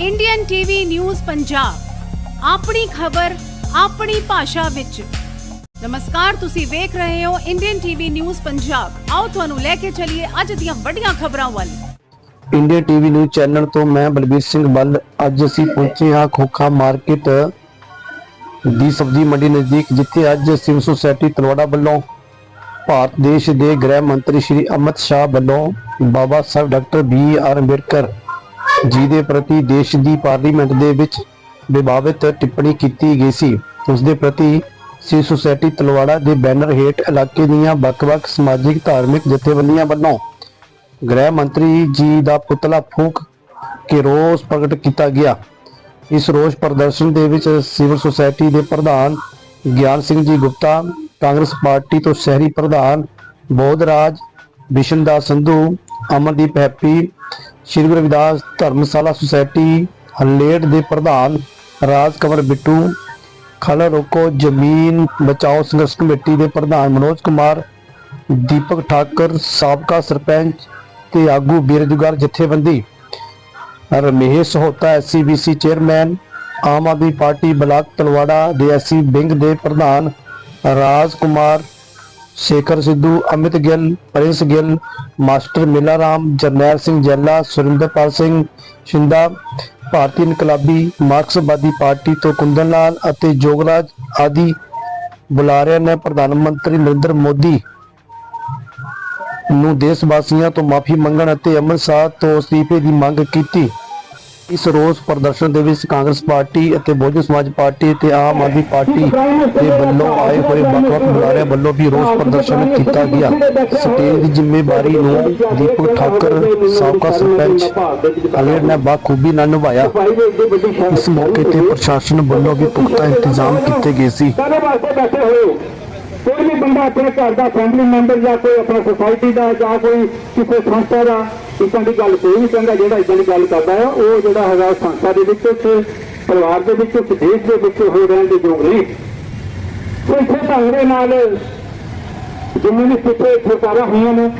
Indian TV news Punjab ਆਪਣੀ ਖਬਰ, ਆਪਣੀ ਭਾਸ਼ਾ ਵਿੱਚ। ਨਮਸਕਾਰ, ਤੁਸੀਂ ਵੇਖ ਰਹੇ ਹੋ ਇੰਡੀਅਨ ਟੀਵੀ ਨਿਊਜ਼ ਪੰਜਾਬ ਆਓ ਤੁਹਾਨੂੰ ਲੈ ਕੇ ਚੱਲੀਏ ਅੱਜ ਦੀਆਂ ਵੱਡੀਆਂ ਖਬਰਾਂ ਵੱਲ। ਇੰਡੀਆ ਟੀਵੀ ਨਿਊਜ਼ ਚੈਨਲ ਤੋਂ ਮੈਂ ਬਲਬੀਰ ਸਿੰਘ ਬੱਲ ਅੱਜ ਅਸੀਂ ਪਹੁੰਚੇ ਹਾਂ ਖੋਖਾ ਮਾਰਕੀਟ ਦੀ ਸਬਜ਼ੀ ਮੰਡੀ ਨਜ਼ਦੀਕ, ਜਿੱਥੇ ਅੱਜ ਸਿਵਲ ਸੁਸਾਇਟੀ ਤਲਵਾੜਾ ਵੱਲੋਂ ਭਾਰਤ ਦੇਸ਼ ਦੇ ਗ੍ਰਹਿ ਮੰਤਰੀ ਸ਼੍ਰੀ ਅਮਿਤ ਸ਼ਾਹ ਵੱਲੋਂ Baba Sahib doctor B R Ambedkar ji ਦੇ ਪ੍ਰਤੀ ਦੇਸ਼ ਦੀ ਪਾਰਲੀਮੈਂਟ ਦੇ ਵਿੱਚ ਵਿਵਾਦਿਤ ਟਿੱਪਣੀ ਕੀਤੀ ਗਈ ਸੀ। ਉਸ ਦੇ ਪ੍ਰਤੀ ਸਿਵਲ ਸੁਸਾਇਟੀ ਤਲਵਾੜਾ ਦੇ ਬੈਨਰ ਹੇਠ ਇਲਾਕੇ ਦੀਆਂ ਵੱਖ-ਵੱਖ ਸਮਾਜਿਕ, ਧਾਰਮਿਕ ਜਥੇਬੰਦੀਆਂ ਵੱਲੋਂ ਗ੍ਰਹਿ ਮੰਤਰੀ ਜੀ ਦਾ ਪੁਤਲਾ ਫੂਕ ਕੇ ਰੋਸ ਪ੍ਰਗਟ ਕੀਤਾ ਗਿਆ। ਇਸ ਰੋਸ ਪ੍ਰਦਰਸ਼ਨ ਦੇ ਵਿੱਚ ਸਿਵਲ ਸੁਸਾਇਟੀ ਦੇ ਪ੍ਰਧਾਨ ਗਿਆਨ ਸਿੰਘ ਜੀ ਗੁਪਤਾ, ਕਾਂਗਰਸ ਪਾਰਟੀ ਤੋਂ ਸ਼ਹਿਰੀ ਪ੍ਰਧਾਨ ਬੋਧਰਾਜ, ਬਿਸ਼ਨਦਾਸ ਸੰਧੂ, ਅਮਨਦੀਪ ਹੈਪੀ ਸ਼੍ਰੀ ਗੁਰੂ ਰਵਿਦਾਸ ਧਰਮਸ਼ਾਲਾ ਸੁਸਾਇਟੀ ਹਲੇੜ ਦੇ ਪ੍ਰਧਾਨ ਰਾਜ ਕੰਵਰ ਬਿੱਟੂ ਖਲ ਰੋਕੋ ਜ਼ਮੀਨ ਬਚਾਓ ਸੰਘਰਸ਼ ਕਮੇਟੀ ਦੇ ਪ੍ਰਧਾਨ ਮਨੋਜ ਕੁਮਾਰ, ਦੀਪਕ ਠਾਕਰ, ਸਾਬਕਾ ਸਰਪੰਚ ਤੇ ਆਗੂ ਬੇਰੁਜ਼ਗਾਰ ਜਥੇਬੰਦੀ, Ramesh Hota SCBC chairman, Aam Aadmi party block Talwara ਦੇ ਐਸਸੀ ਵਿੰਗ ਦੇ ਪ੍ਰਧਾਨ ਰਾਜ ਕੁਮਾਰ ਸ਼ੇਖਰ ਸਿੱਧੂ, ਅਮਿਤ ਗਿੱਲ, ਪ੍ਰਿੰਸ ਗਿੱਲ, ਮਾਸਟਰ ਮੇਲਾ ਰਾਮ ਜਰਨੈਲ ਸਿੰਘ ਜੱਲਾ, ਸੁਰਿੰਦਰਪਾਲ ਸਿੰਘ ਸ਼ਿੰਦਾ, ਭਾਰਤੀ ਇਨਕਲਾਬੀ, ਮਾਰਕਸਵਾਦੀ ਪਾਰਟੀ ਤੋਂ ਕੁੰਦਨ ਲਾਲ ਅਤੇ ਜੋਗਰਾਜ ਆਦਿ ਬੁਲਾਰਿਆਂ ਨੇ ਪ੍ਰਧਾਨ ਮੰਤਰੀ ਨਰਿੰਦਰ ਮੋਦੀ ਨੂੰ ਦੇਸ਼ ਵਾਸੀਆਂ ਤੋਂ ਮਾਫੀ ਮੰਗਣ ਅਤੇ ਅੰਮ੍ਰਿਤਸਰ ਤੋਂ ਅਸਤੀਫੇ ਦੀ ਮੰਗ ਕੀਤੀ। ਇਸ ਰੋਸ ਪ੍ਰਦਰਸ਼ਨ ਦੇ ਵਿੱਚ ਕਾਂਗਰਸ ਪਾਰਟੀ ਅਤੇ ਬਹੁਜਨ ਸਮਾਜ ਪਾਰਟੀ ਤੇ ਆਮ ਆਦਮੀ ਪਾਰਟੀ ਦੇ ਵੱਲੋਂ ਆਏ ਹੋਏ ਵੱਖ-ਵੱਖ ਬੁਲਾਰਿਆਂ ਵੱਲੋਂ ਵੀ ਰੋਸ ਪ੍ਰਦਰਸ਼ਨ ਕੀਤਾ ਗਿਆ। ਸਟੇਜ ਦੀ ਜ਼ਿੰਮੇਵਾਰੀ ਨੂੰ ਦੀਪਕ ਠਾਕਰ, ਸਾਬਕਾ ਸਰਪੰਚ ਅਲੇਰ ਨੇ ਬਾਖੂਬੀ ਨਾਲ ਨਿਭਾਇਆ। ਇਸ ਮੌਕੇ ਤੇ ਪ੍ਰਸ਼ਾਸਨ ਵੱਲੋਂ ਵੀ ਪੁਖਤਾ ਇੰਤਜ਼ਾਮ ਕੀਤੇ ਗਏ ਸੀ। ਕੋਈ ਵੀ ਬੰਦਾ ਆਪਣੇ ਘਰ ਦਾ ਫੈਮਿਲੀ ਮੈਂਬਰ ਜਾਂ ਕੋਈ ਆਪਣਾ ਸੁਸਾਇਟੀ ਦਾ ਜਾਂ ਕੋਈ ਕਿਸੇ ਸੰਸਥਾ ਦਾ ਇਦਾਂ ਦੀ ਗੱਲ ਕੋਈ ਨਹੀਂ ਕਹਿੰਦਾ ਜਿਹੜਾ ਇਦਾਂ ਦੀ ਗੱਲ ਕਰਦਾ ਹੈ ਉਹ ਜਿਹੜਾ ਹੈਗਾ ਸੰਸਥਾ ਦੇ ਵਿੱਚ ਪਰਿਵਾਰ ਦੇ ਵਿੱਚ ਦੇਸ਼ ਦੇ ਵਿੱਚ ਹੋ ਰਹਿਣ ਦੇ ਯੋਗ ਨਹੀਂ। ਸੋ ਇਸੇ ਢੰਗ ਦੇ ਨਾਲ ਜਿੰਨੇ ਵੀ ਪਿੱਛੇ ਸਰਕਾਰਾਂ ਹੋਈਆਂ ਨੇ,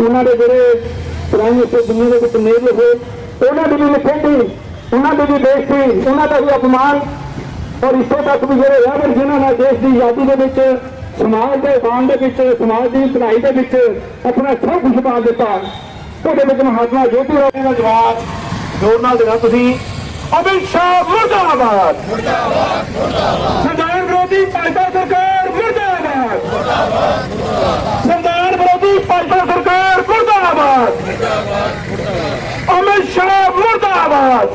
ਉਹਨਾਂ ਦੇ ਜਿਹੜੇ ਪ੍ਰਾਈਮ ਮਿਨਿਸਟਰ ਦੁਨੀਆ ਦੇ ਵਿੱਚ ਮੇਲ ਹੋਏ, ਉਹਨਾਂ ਦੀ ਵੀ ਨਿਖੇਧੀ ਉਹਨਾਂ ਦੀ ਵੀ ਬੇਇੱਜ਼ਤੀ ਉਹਨਾਂ ਦਾ ਵੀ ਅਪਮਾਨ। ਔਰ ਇੱਥੋਂ ਤੱਕ ਵੀ ਜਿਹੜੇ ਰਹਿਬਰ ਜਿਨ੍ਹਾਂ ਨਾਲ ਦੇਸ਼ ਦੀ ਆਜ਼ਾਦੀ ਦੇ ਵਿੱਚ, ਸਮਾਜ ਦੇ ਬਾਣ ਦੇ ਵਿੱਚ, ਸਮਾਜ ਦੀ ਭਲਾਈ ਦੇ ਵਿੱਚ ਆਪਣਾ ਸਭ ਕੁਝ ਪਾ ਦਿੱਤਾ। ਉਹਦੇ ਵਿੱਚ ਮਹਾਤਮਾ ਜੋਤੀ ਰਾਏ ਦਾ ਜਵਾਬ ਜ਼ੋਰ ਨਾਲ ਦੇਣਾ ਤੁਸੀਂ। ਅਮਿਤ ਸ਼ਾਹ ਮੁਰਦਾਬਾਦ। ਮੁਰਦਾਬਾਦ ਮੁਰਦਾਬਾਦ। ਸੰਵਿਧਾਨ ਵਿਰੋਧੀ ਭਾਜਪਾ ਸਰਕਾਰ ਮੁਰਦਾਬਾਦ। ਮੁਰਦਾਬਾਦ ਸੰਵਿਧਾਨ ਵਿਰੋਧੀ ਭਾਜਪਾ ਸਰਕਾਰ ਮੁਰਦਾਬਾਦ। ਅਮਿਤ ਸ਼ਾਹ ਮੁਰਦਾਬਾਦ।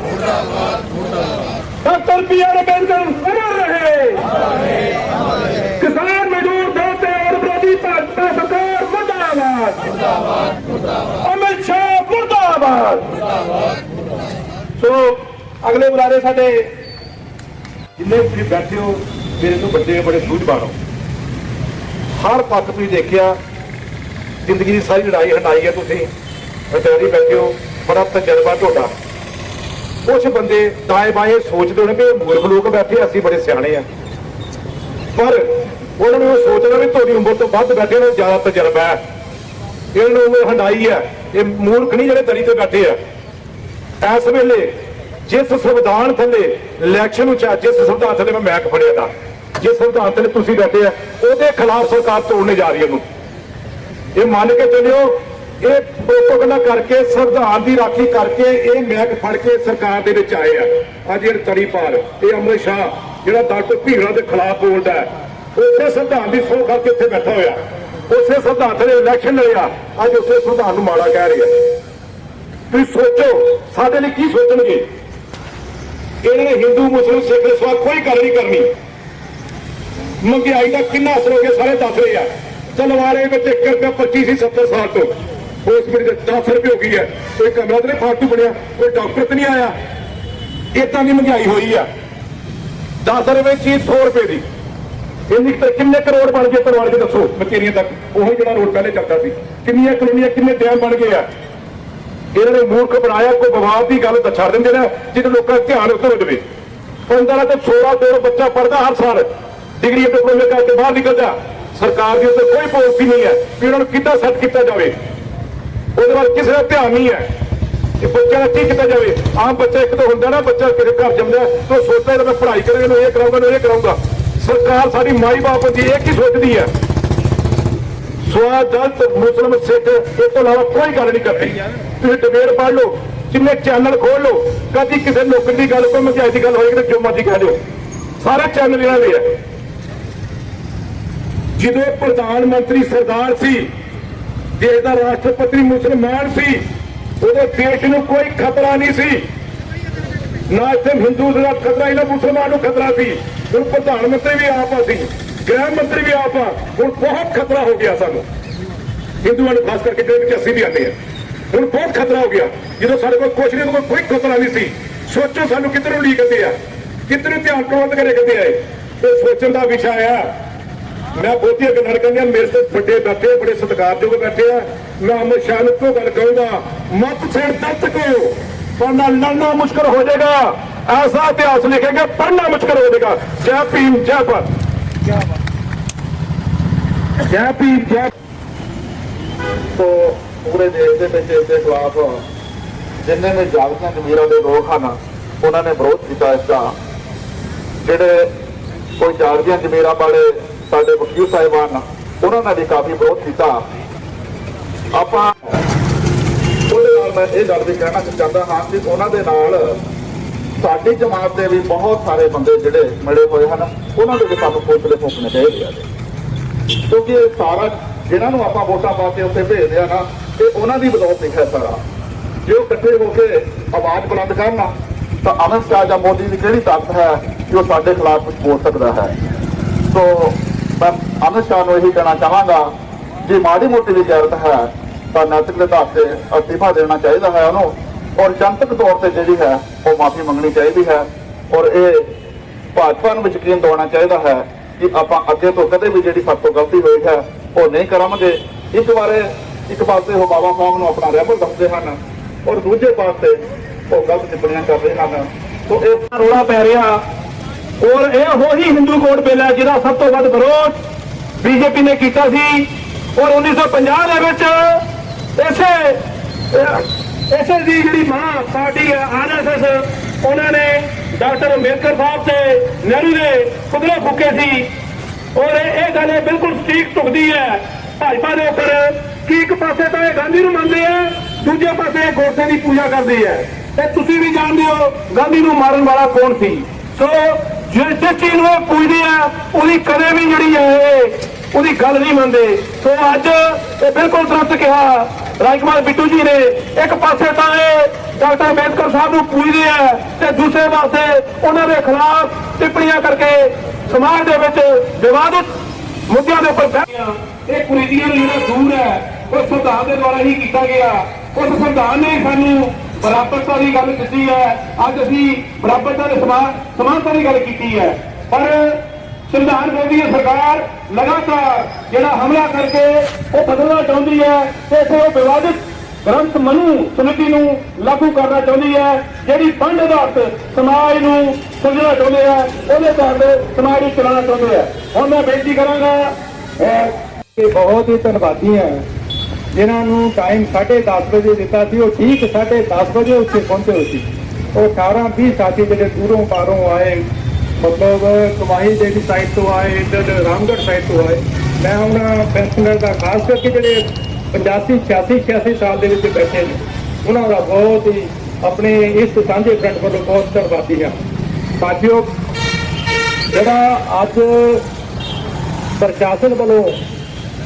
ਡਾਕਟਰ ਪੀ ਆਰ ਅੰਬੇਡਕਰ ਅਮਰ ਰਹੇ। ਮੁਰਦਾਬਾਦ ਅਮਿਤ ਸ਼ਾਹ ਮੁਰਦਾਬਾਦ। ਸੋ, ਅਗਲੇ ਬੁਲਾਰੇ ਸਾਡੇ ਜਿੰਨੇ ਵੀ ਬੈਠੇ ਹੋ, ਮੇਰੇ ਤੋਂ ਵੱਡੇ ਬੜੇ ਸੂਝਵਾਨ ਹੋ। ਹਰ ਪੱਖ ਤੁਸੀਂ ਦੇਖਿਆ, ਜ਼ਿੰਦਗੀ ਦੀ ਸਾਰੀ ਲੜਾਈ ਹਟਾਈ ਹੈ ਤੁਸੀਂ। ਅਤਿਆਰੀ ਬੈਠੇ ਹੋ, ਬੜਾ ਤਜਰਬਾ ਤੁਹਾਡਾ। ਕੁਝ ਬੰਦੇ ਦਾਏ ਬਾਏ ਸੋਚਦੇ ਹੋਣੇ ਵੀ ਇਹ ਮੂਰਖ ਲੋਕ ਬੈਠੇ, ਅਸੀਂ ਬੜੇ ਸਿਆਣੇ ਆ। ਪਰ ਉਹਨਾਂ ਨੂੰ ਇਹ ਸੋਚਣਾ ਵੀ ਤੁਹਾਡੀ ਉਮਰ ਤੋਂ ਵੱਧ ਬੈਠੇ ਨੇ ਜ਼ਿਆਦਾ ਤਜਰਬਾ ਹੈ। ਇਹਨਾਂ ਨੂੰ ਉਮਰ ਹੰਡਾਈ ਹੈ ਇਹ ਮੂਰਖ ਨਹੀਂ ਜਿਹੜੇ ਦਰੀ ਤੇ ਬੈਠੇ ਆ। ਇਸ ਵੇਲੇ ਜਿਸ ਸੰਵਿਧਾਨ ਥੱਲੇ ਇਲੈਕਸ਼ਨ ਨੂੰ ਜਿਸ ਸੰਵਿਧਾਨ ਥੱਲੇ ਮੈਂ ਮੈਕ ਫੜਿਆ ਦਾ ਜਿਸ ਸੰਵਿਧਾਨ ਥੱਲੇ ਤੁਸੀਂ ਬੈਠੇ ਆ, ਉਹਦੇ ਖਿਲਾਫ ਸਰਕਾਰ ਤੋੜਨੇ ਜਾ ਰਹੀ ਹੈ ਉਹਨੂੰ ਇਹ ਮੰਨ ਕੇ ਚੱਲਿਓ, ਇਹ ਪ੍ਰੋਪਗੈਂਡਾ ਕਰਕੇ, ਸੰਵਿਧਾਨ ਦੀ ਰਾਖੀ ਕਰਕੇ ਇਹ ਮੈਕ ਫੜ ਕੇ ਸਰਕਾਰ ਦੇ ਵਿੱਚ ਆਏ ਆ। ਅੱਜ ਇਹ ਤਰੀ ਪਾਰ, ਇਹ ਅਮਰ ਸ਼ਾਹ ਜਿਹੜਾ ਡਾਕਟਰ ਭੀੜਾ ਦੇ ਖਿਲਾਫ ਬੋਲਦਾ ਹੈ, ਉਸੇ ਸੰਵਿਧਾਨ ਦੀ ਸੋਹ ਕਰਕੇ ਇੱਥੇ ਬੈਠਾ ਹੋਇਆ। ਉਸੇ ਸੰਵਿਧਾਨ ਤੇ ਇਲੈਕਸ਼ਨ ਲੜਿਆ। ਅੱਜ ਉਸੇ ਸੰਵਿਧਾਨ ਨੂੰ ਮਾੜਾ ਕਹਿ ਰਿਹਾ ਤੁਸੀਂ ਸੋਚੋ, ਸਾਡੇ ਲਈ ਕੀ ਸੋਚਣਗੇ? ਇਹਨਾਂ ਨੇ ਹਿੰਦੂ ਮੁਸਲਿਮ ਸਿੱਖ ਦੇ ਸਵਾ ਕੋਈ ਗੱਲ ਨਹੀਂ ਕਰਨੀ। ਮਹਿੰਗਾਈ ਦਾ ਕਿੰਨਾ ਅਸਰ ਹੋ ਗਿਆ, ਸਾਰੇ ਦੱਸ ਰਹੇ ਆ। ਤਲਵਾਰੇ ਵਿੱਚ 1 ਰੁਪਿਆ 25 ਸੀ 70 ਸਾਲ ਤੋਂ। ਉਸ ਵੇਲੇ 10 ਰੁਪਏ ਹੋ ਗਈ ਹੈ। ਕੋਈ ਕਮਰਾ ਤੇ ਨਹੀਂ ਫਾਲਤੂ ਬਣਿਆ, ਕੋਈ ਡਾਕਟਰ ਤੇ ਨਹੀਂ ਆਇਆ। ਇਦਾਂ ਦੀ ਮਹਿੰਗਾਈ ਹੋਈ ਆ। 10 ਰੁਪਏ ਚੀਜ਼ 100 ਰੁਪਏ ਦੀ। ਇੰਨੀ ਕੁ ਤਾਂ ਕਿੰਨੇ ਕਰੋੜ ਬਣ ਗਏ ਤਲਵਾਰ ਦੇ ਦੱਸੋ। ਮਕੇਰੀਆਂ ਤੱਕ। ਉਹੀ ਜਿਹੜਾ ਰੋਡ ਪਹਿਲੇ ਚੱਲਦਾ ਸੀ। ਕਿੰਨੀਆਂ ਕਲੋਨੀਆਂ ਕਿੰਨੇ ਡੈਮ ਬਣ ਗਏ ਆ। ਇਹਨਾਂ ਨੇ ਮੂਰਖ ਬਣਾਇਆ ਕੋਈ ਵਿਵਾਦ ਦੀ ਗੱਲ ਤਾਂ ਛੱਡ ਦਿੰਦੇ ਨੇ ਜਿਹਦੇ ਲੋਕਾਂ ਦਾ ਧਿਆਨ ਉੱਧਰ ਹੋ ਜਾਵੇ। 15 ਤੇ 16 ਕਰੋੜ ਬੱਚਾ ਪੜਦਾ ਹਰ ਸਾਲ। ਡਿਗਰੀ ਡਿਪਲੋਮੇ ਕਰਕੇ ਬਾਹਰ ਨਿਕਲਦਾ। ਸਰਕਾਰ ਦੀ ਉੱਤੇ ਕੋਈ ਪਾਲਿਸੀ ਨਹੀਂ ਹੈ ਵੀ ਉਹਨਾਂ ਨੂੰ ਕਿੱਦਾਂ ਸੈੱਟ ਕੀਤਾ ਜਾਵੇ। ਉਹਦੇ ਬਾਰੇ ਕਿਸੇ ਦਾ ਧਿਆਨ ਨਹੀਂ ਹੈ ਕਿ ਬੱਚਿਆਂ ਦਾ ਕੀ ਕੀਤਾ ਜਾਵੇ। ਆਮ ਬੱਚਾ ਇੱਕ ਤਾਂ ਹੁੰਦਾ ਨਾ ਬੱਚਾ ਕਿਸੇ ਘਰ ਜੰਮਦਾ ਤਾਂ ਸੋਚਦਾ ਮੈਂ ਪੜ੍ਹਾਈ ਕਰਾਂਗਾ ਇਹਨੂੰ ਇਹ ਕਰਾਉਂਗਾ ਇਹਨੂੰ ਇਹ ਕਰਾਉਂਗਾ ਸਰਕਾਰ ਸਾਡੀ ਮਾਈ ਬਾਪ ਦੀ ਇਹ ਕੀ ਸੋਚਦੀ ਹੈ। ਸਵਾ ਦਲਤ ਮੁਸਲਮ ਸਿੱਖ, ਇਹ ਤੋਂ ਇਲਾਵਾ ਕੋਈ ਗੱਲ ਨਹੀਂ ਕਰਦੀ। ਤੁਸੀਂ ਡਿਬੇਟ ਪੜ੍ਹ ਲਓ, ਜਿੰਨੇ ਚੈਨਲ ਖੋਲ ਲਓ, ਕਦੀ ਕਿਸੇ ਨੌਕਰੀ ਦੀ ਗੱਲ, ਕੋਈ ਮਹਿੰਗਾਈ ਦੀ ਗੱਲ ਹੋਏਗੀ ਤਾਂ ਜੋ ਮਰਜ਼ੀ ਕਹਿ ਲਿਓ ਸਾਰੇ ਚੈਨਲ ਇਹਨਾਂ ਦੇ ਆ। ਜਦੋਂ ਪ੍ਰਧਾਨ ਮੰਤਰੀ ਸਰਦਾਰ ਸੀ, ਦੇਸ਼ ਦਾ ਰਾਸ਼ਟਰਪਤੀ ਮੁਸਲਮਾਨ ਸੀ, ਉਹਦੇ ਦੇਸ਼ ਨੂੰ ਕੋਈ ਖਤਰਾ ਨਹੀਂ ਸੀ। ਨਾ ਇੱਥੇ ਹਿੰਦੂ ਦਾ ਖਤਰਾ, ਇਹਨਾਂ ਮੁਸਲਮਾਨ ਨੂੰ ਖਤਰਾ ਸੀ। ਹੁਣ ਪ੍ਰਧਾਨ ਮੰਤਰੀ ਵੀ ਆਪ ਆ ਸੀ, ਗ੍ਰਹਿ ਮੰਤਰੀ ਵੀ ਆਪ ਆ। ਹੁਣ ਬਹੁਤ ਖਤਰਾ ਹੋ ਗਿਆ ਸਾਨੂੰ। ਹਿੰਦੂਆਂ ਨੂੰ ਖਾਸ ਕਰਕੇ ਜਿਹੜੇ ਵਿੱਚ ਅਸੀਂ ਵੀ ਆਉਂਦੇ ਆ ਹੁਣ ਬਹੁਤ ਖਤਰਾ ਹੋ ਗਿਆ। ਜਦੋਂ ਸਾਡੇ ਕੋਲ ਕੁਛ ਨਹੀਂ ਕੋਈ ਖਤਰਾ ਨਹੀਂ ਸੀ। ਸੋਚੋ ਸਾਨੂੰ ਕਿੱਧਰ ਨੂੰ ਲੀਕਦੇ ਆ। ਕਿੱਧਰ ਨੂੰ ਧਿਆਨ ਪ੍ਰਬੰਧ ਕਰੇ ਕਰਦੇ ਆਏ ਇਹ? ਸੋਚਣ ਦਾ ਵਿਸ਼ਾ ਆ। ਮੈਂ ਬਹੁਤੀਆਂ ਗੱਲਾਂ ਕਰਨੀਆਂ, ਮੇਰੇ ਤੋਂ ਵੱਡੇ ਬੈਠੇ ਬੜੇ ਸਤਿਕਾਰਯੋਗ ਬੈਠੇ ਆ। ਮੈਂ ਅਮਰ ਸ਼ਾਹ ਨੂੰ ਇੱਕੋ ਗੱਲ ਕਹੂੰਗਾ, ਮਤ ਛੇੜ ਤੱਤ ਕੋ। ਪੜਨਾ ਲੜਨਾ ਮੁਸ਼ਕਲ ਹੋ ਜਾਏਗਾ। ਐਸਾ ਇਤਿਹਾਸ ਲਿਖेंगे ਪੜਨਾ ਮੁਸ਼ਕਲ ਹੋ ਜਾਏਗਾ। ਜੈ ਭੀਮ, ਜੈ ਭਾਰਤ। ਜੈ ਭੀਮ, ਜੈ ਤੋਂ ਪੂਰੇ ਦੇਸ਼ ਦੇ ਵਿੱਚ ਇਸ ਦੇ ਖਿਲਾਫ ਜਿੰਨੇ ਵੀ ਜਾਗਦੀਆਂ ਜ਼ਮੀਰਾਂ ਦੇ ਲੋਕ ਹਨ, ਉਹਨਾਂ ਨੇ ਵਿਰੋਧ ਕੀਤਾ ਇਸ ਦਾ। ਜਿਹੜੇ ਕੋਈ ਜਾਗਦੀਆਂ ਜ਼ਮੀਰਾਂ ਵਾਲੇ ਸਾਡੇ ਵਕੀਲ ਸਾਹਿਬਾਨ, ਉਹਨਾਂ ਨੇ ਵੀ ਕਾਫੀ ਵਿਰੋਧ ਕੀਤਾ। ਆਪਾਂ ਉਹਦੇ ਨਾਲ ਮੈਂ ਇਹ ਗੱਲ ਵੀ ਕਹਿਣਾ ਚਾਹੁੰਦਾ ਹਾਂ ਕਿ ਉਹਨਾਂ ਦੇ ਨਾਲ ਸਾਡੀ ਜਮਾਤ ਦੇ ਵੀ ਬਹੁਤ ਸਾਰੇ ਬੰਦੇ ਜਿਹੜੇ ਮਿਲੇ ਹੋਏ ਹਨ, ਉਹਨਾਂ ਦੇ ਵੀ ਸਾਨੂੰ ਪੁੱਛਲੇ ਪੁੱਛਣੇ ਚਾਹੀਦੇ ਆ ਕਿਉਂਕਿ ਇਹ ਸਾਰਾ ਜਿਹਨਾਂ ਨੂੰ ਆਪਾਂ ਵੋਟਾਂ ਪਾ ਕੇ ਉੱਥੇ ਭੇਜਦੇ ਆ ਨਾ, ਇਹ ਉਹਨਾਂ ਦੀ ਬਦੌਲਤ ਹੀ ਹੈ ਸਾਰਾ। ਜੇ ਉਹ ਇਕੱਠੇ ਹੋ ਕੇ ਆਵਾਜ਼ ਬੁਲੰਦ ਕਰਨ, ਤਾਂ ਅਮਿਤ ਸ਼ਾਹ ਜਾਂ ਮੋਦੀ ਦੀ ਕਿਹੜੀ ਤਾਕਤ ਹੈ ਕਿ ਉਹ ਸਾਡੇ ਖਿਲਾਫ ਕੁਝ ਬੋਲ ਸਕਦਾ ਹੈ? ਸੋ ਮੈਂ ਅਮਿਤ ਸ਼ਾਹ ਨੂੰ ਇਹੀ ਕਹਿਣਾ ਚਾਹਾਂਗਾ ਜੇ ਮਾੜੀ ਮੋਟੀ ਵੀ ਜ਼ਰੂਰਤ ਹੈ ਤਾਂ ਨੈਤਿਕ ਦੇ ਆਧਾਰ ਤੇ ਅਸਤੀਫਾ ਦੇਣਾ ਚਾਹੀਦਾ ਹੈ ਉਹਨੂੰ। ਔਰ ਜਨਤਕ ਤੌਰ ਤੇ ਜਿਹੜੀ ਹੈ, ਉਹ ਮਾਫੀ ਮੰਗਣੀ ਚਾਹੀਦੀ ਹੈ। ਔਰ ਇਹ ਭਾਜਪਾ ਨੂੰ ਯਕੀਨ ਦਿਵਾਉਣਾ ਚਾਹੀਦਾ ਹੈ ਕਿ ਆਪਾਂ ਅੱਗੇ ਤੋਂ ਕਦੇ ਵੀ ਜਿਹੜੀ ਸਾਡੇ ਤੋਂ ਗਲਤੀ ਹੋਈ ਹੈ, ਉਹ ਨਹੀਂ ਕਰਾਂਗੇ। ਇੱਕ ਵਾਰੇ ਇੱਕ ਪਾਸੇ ਉਹ ਬਾਬਾ ਸਾਹਿਬ ਨੂੰ ਆਪਣਾ ਰਹਿਬਰ ਦੱਸਦੇ ਹਨ ਔਰ ਦੂਜੇ ਪਾਸੇ ਉਹ ਗਲਤ ਟਿੱਪਣੀਆਂ ਕਰਦੇ ਹਨ। ਸੋ ਇਹ ਰੋਲਾ ਪੈ ਰਿਹਾ। ਔਰ ਇਹ ਉਹੀ ਹਿੰਦੂ ਕੋਡ ਬਿੱਲ ਹੈ, ਜਿਹਦਾ ਸਭ ਤੋਂ ਵੱਧ ਵਿਰੋਧ ਬੀਜੇਪੀ ਨੇ ਕੀਤਾ ਸੀ। ਔਰ 1950 ਦੇ ਵਿੱਚ ਇਸੇ ਇਸੇ ਦੀ ਜਿਹੜੀ ਮਾਂ ਪਾਰਟੀ ਹੈ ਆਰਐਸਐਸ ਉਹਨਾਂ ਨੇ ਡਾਕਟਰ ਅੰਬੇਦਕਰ ਸਾਹਿਬ ਤੇ ਨਹਿਰੂ ਦੇ ਪੁਤਲੇ ਫੁੱਕੇ ਸੀ। ਔਰ ਇਹ ਗੱਲ ਬਿਲਕੁਲ ਸਟੀਕ ਟੁਕਦੀ ਹੈ। ਭਾਜਪਾ ਦੇ ਉੱਪਰ ਕਿ ਇੱਕ ਪਾਸੇ ਤਾਂ ਇਹ ਗਾਂਧੀ ਨੂੰ ਮੰਨਦੇ ਆ, ਦੂਜੇ ਪਾਸੇ ਇਹ ਗੋਡਸੇ ਦੀ ਪੂਜਾ ਕਰਦੇ ਆ। ਤੇ ਤੁਸੀਂ ਵੀ ਜਾਣਦੇ ਹੋ, ਗਾਂਧੀ ਨੂੰ ਮਾਰਨ ਵਾਲਾ ਕੌਣ ਸੀ? ਸੋ, ਜਿਸ ਜਿਸ ਚੀਜ਼ ਨੂੰ ਇਹ ਪੂਜਦੇ ਆ, ਉਹਦੀ ਕਦੇ ਵੀ ਜਿਹੜੀ ਹੈ ਇਹ ਉਹਦੀ ਗੱਲ ਨਹੀਂ ਮੰਨਦੇ। ਸੋ ਅੱਜ ਇਹ ਬਿਲਕੁਲ ਤੁਰੰਤ ਕਿਹਾ ਰਾਜਕੁਮਾਰ ਬਿੱਟੂ ਜੀ ਨੇ ਇੱਕ ਪਾਸੇ ਤਾਂ ਇਹ ਡਾਕਟਰ ਅੰਬੇਦਕਰ ਸਾਹਿਬ ਨੂੰ ਪੂਜਦੇ ਆ ਤੇ ਦੂਸਰੇ ਪਾਸੇ ਉਹਨਾਂ ਦੇ ਖਿਲਾਫ ਟਿੱਪਣੀਆਂ ਕਰਕੇ ਸਮਾਜ ਦੇ ਵਿੱਚ ਵਿਵਾਦਿਤ ਮੁੱਦਿਆਂ ਦੇ ਉੱਪਰ ਇਹ ਕੁਰੀਤੀਆਂ ਨੂੰ ਜਿਹੜਾ ਦੂਰ ਹੈ, ਉਹ ਸੰਵਿਧਾਨ ਦੇ ਦੁਆਰਾ ਹੀ ਕੀਤਾ ਗਿਆ। ਉਸ ਸੰਵਿਧਾਨ ਨੇ ਸਾਨੂੰ ਬਰਾਬਰਤਾ ਦੀ ਗੱਲ ਦਿੱਤੀ ਹੈ। ਅੱਜ ਅਸੀਂ ਬਰਾਬਰਤਾ ਦੇ ਸਮਾਨ ਸਮਾਨਤਾ ਦੀ ਗੱਲ ਕੀਤੀ ਹੈ। ਪਰ ਸੰਵਿਧਾਨ ਵਿਰੋਧੀ ਸਰਕਾਰ ਲਗਾਤਾਰ ਜਿਹੜਾ ਹਮਲਾ ਕਰਕੇ ਉਹ ਬਦਲਣਾ ਚਾਹੁੰਦੀ ਹੈ ਤੇ ਇਸੇ ਉਹ ਵਿਵਾਦਿਤ ਗ੍ਰੰਥ ਮਨੂ ਸਮਿਤੀ ਨੂੰ ਲਾਗੂ ਕਰਨਾ ਚਾਹੁੰਦੀ ਹੈ ਜਿਹੜੀ ਪੰਡ ਆਧਾਰਿਤ ਸਮਾਜ ਨੂੰ ਸੁਲਝਣਾ ਚਾਹੁੰਦੇ ਆ ਉਹਦੇ ਤਹਿਤ ਸਮਾਜ ਨੂੰ ਚਲਾਉਣਾ ਚਾਹੁੰਦੇ ਆ ਹੁਣ ਮੈਂ ਬੇਨਤੀ ਕਰਾਂਗਾ ਅਹ, ਬਹੁਤ ਹੀ ਧੰਨਵਾਦੀ ਹੈ। ਜਿਨ੍ਹਾਂ ਨੂੰ ਟਾਈਮ 10:30 ਵਜੇ ਦਿੱਤਾ ਸੀ ਉਹ ਠੀਕ 10:30 ਵਜੇ ਉੱਥੇ ਪਹੁੰਚੇ ਹੋਏ ਸੀ। ਉਹ 18 20 ਸਾਥੀ ਜਿਹੜੇ ਦੂਰੋਂ ਪਾਰੋਂ ਆਏ ਮਤਲਬ ਕਮਾਈ ਦੇਵੀ ਸਾਈਡ ਤੋਂ ਆਏ, ਇੱਧਰ ਰਾਮਗੜ੍ਹ ਸਾਈਡ ਤੋਂ ਆਏ। ਮੈਂ ਉਹਨਾਂ ਪੈਨਸ਼ਨਰ ਦਾ ਖਾਸ ਕਰਕੇ ਜਿਹੜੇ 85 86 86 ਸਾਲ ਦੇ ਵਿੱਚ ਬੈਠੇ ਨੇ, ਉਹਨਾਂ ਦਾ ਬਹੁਤ ਹੀ ਆਪਣੇ ਇਸ ਸਾਂਝੇ ਫਰੰਟ ਵੱਲੋਂ ਬਹੁਤ ਧੰਨਵਾਦੀ ਹਾਂ। ਸਾਥੀਓ, ਜਿਹੜਾ ਅੱਜ ਪ੍ਰਸ਼ਾਸਨ ਵੱਲੋਂ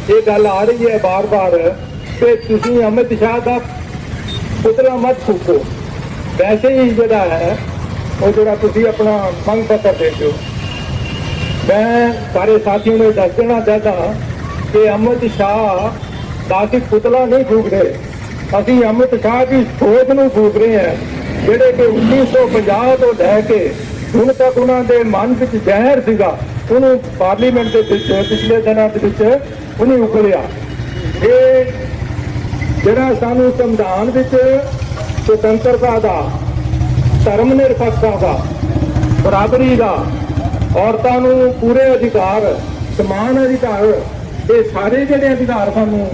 ਇਹ ਗੱਲ ਆ ਰਹੀ ਹੈ ਬਾਰ-ਬਾਰ ਕਿ ਤੁਸੀਂ ਅਮਿਤ ਸ਼ਾਹ ਦਾ ਪੁਤਲਾ ਮਤ ਫੂਕੋ। ਵੈਸੇ ਹੀ ਜਿਹੜਾ ਹੈ ਉਹ ਜਿਹੜਾ ਤੁਸੀਂ ਆਪਣਾ ਮੰਗ ਪੱਤਰ ਦੇ ਦਿਓ। ਮੈਂ ਸਾਰੇ ਸਾਥੀਆਂ ਨੂੰ ਇਹ ਦੱਸ ਦੇਣਾ ਚਾਹਤਾ ਕਿ ਅਮਿਤ ਸ਼ਾਹ ਦਾ ਕਿ ਪੁਤਲਾ ਨਹੀਂ ਫੂਕ ਰਹੇ ਅਸੀਂ ਅਮਿਤ ਸ਼ਾਹ ਦੀ ਸੋਚ ਨੂੰ ਫੂਕ ਰਹੇ ਹਾਂ, ਜਿਹੜੇ ਕਿ 1950 ਤੋਂ ਲੈ ਕੇ ਹੁਣ ਤੱਕ ਉਹਨਾਂ ਦੇ ਮਨ ਵਿੱਚ ਜ਼ਹਿਰ ਸੀਗਾ, ਉਹਨੂੰ ਪਾਰਲੀਮੈਂਟ ਦੇ ਵਿੱਚ, ਪਿਛਲੇ ਦਿਨਾਂ ਦੇ ਵਿੱਚ ਉਹਨੇ ਉਗਲਿਆ ਇਹ ਜਿਹੜਾ ਸਾਨੂੰ ਸੰਵਿਧਾਨ ਵਿੱਚ ਸੁਤੰਤਰਤਾ ਦਾ ਧਰਮ ਨਿਰਪੱਖਤਾ ਦਾ, ਬਰਾਬਰੀ ਦਾ, ਔਰਤਾਂ ਨੂੰ ਪੂਰੇ ਅਧਿਕਾਰ, ਸਮਾਨ ਅਧਿਕਾਰ, ਇਹ ਸਾਰੇ ਜਿਹੜੇ ਅਧਿਕਾਰ ਸਾਨੂੰ